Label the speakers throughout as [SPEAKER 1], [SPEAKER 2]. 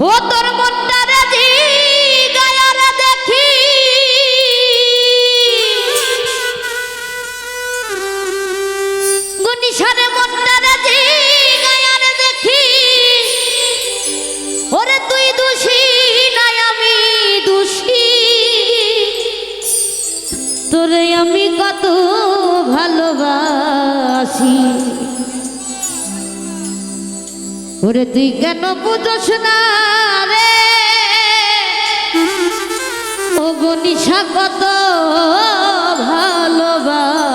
[SPEAKER 1] ও তোর মনটা রাজি গায়ারে দেখি। গুনিসারে আমি দোষী। তোরে আমি কত ভালোবাসি। ওরে তুই কেন বুঝোস না রে। ও গনিশা কত ভালোবাসি।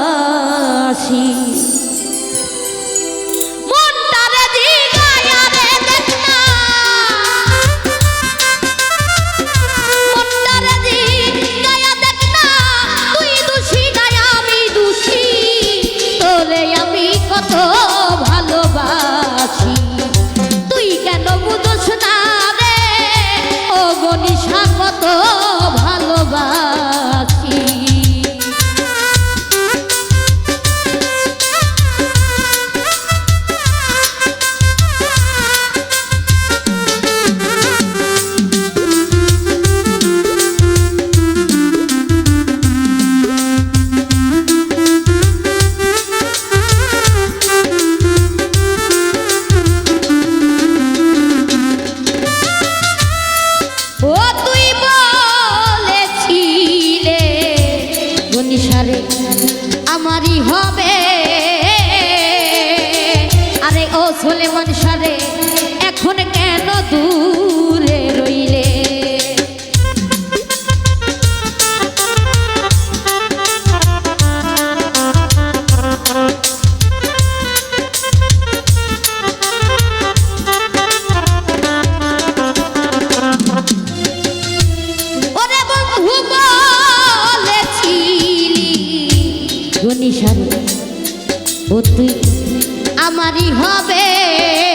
[SPEAKER 1] বলে মন সারে এখন কেন দূরে রইলে? ও তুই আমারই হবে Yeah.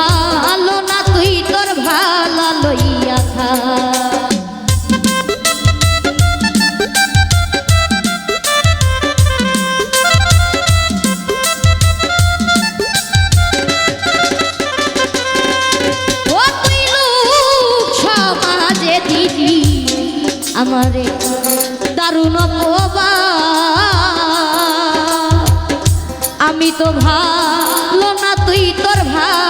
[SPEAKER 1] আমি তো ভালো না তুই তোর ভালো।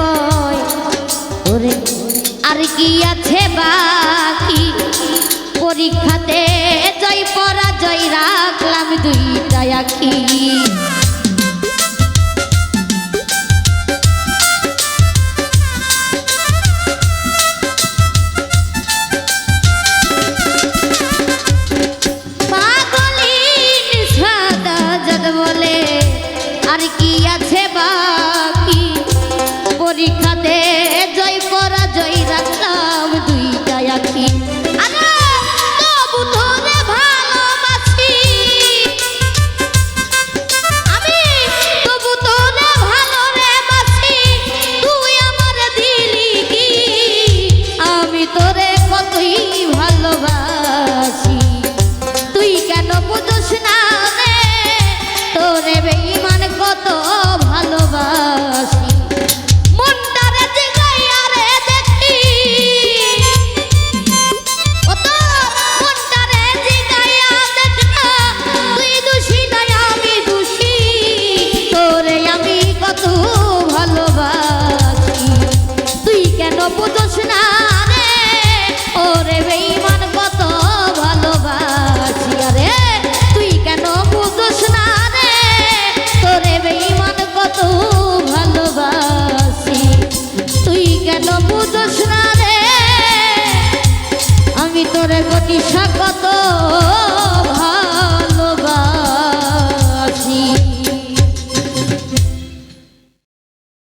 [SPEAKER 1] ভয়। ওরে, আর কি আছে বাকি? পরীক্ষাতে জয়, পরাজয় রাখলাম দুইটা আঁকি। আর কি আছে বা বুঝোস না রে। আমি তোরে প্রতিষ্ঠা কত